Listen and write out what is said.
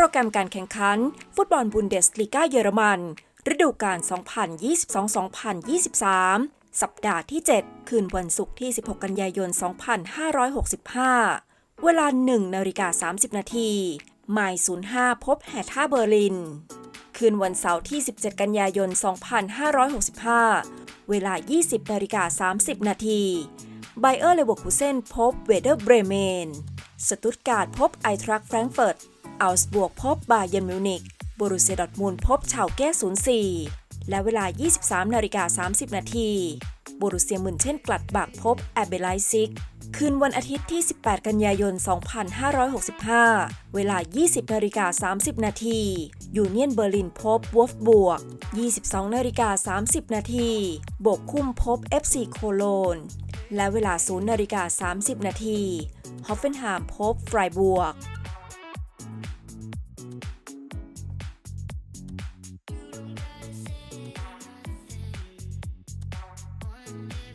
รแกรมการแข่งขัน ฟุตบอลบุนเดสลีกาเยอรมัน ฤดูกาล 2022-2023 สัปดาห์ที่ 7 คืนวันศุกร์ที่ 16 กันยายน 2565 เวลา 1นาฬิกา30 นาทีไมล์05 พบแฮท่าเบอร์ลิน คืนวันเสาร์ที่ 17 กันยายน 2565 เวลา 20นาฬิกา30 นาทีไบเออร์เลเวอร์คูเซนพบเวเดอร์เบรเมน สตุตการ์ดพบไอทรัคแฟรงก์เฟิร์ต อัลสบวกพบบาเยนมิวนิกบรูเซดอทมูลพบชาวแก้04และเวลา 23นาฬิกา30 นาทีบรูเซียมุนเช่นกลัดบักพบแอบเบไลซิก คืนวันอาทิตย์ที่ 18 กันยายน 2565 เวลา 20นาฬิกา30 นาทียูเนียนเบอร์ลินพบวอฟบวก 22นาฬิกา30 นาทีบกคุ้มพบ FC โคโลน และเวลา 0นาฬิกา30 นาทีฮอฟเฟนฮามพบไฟรบวก time.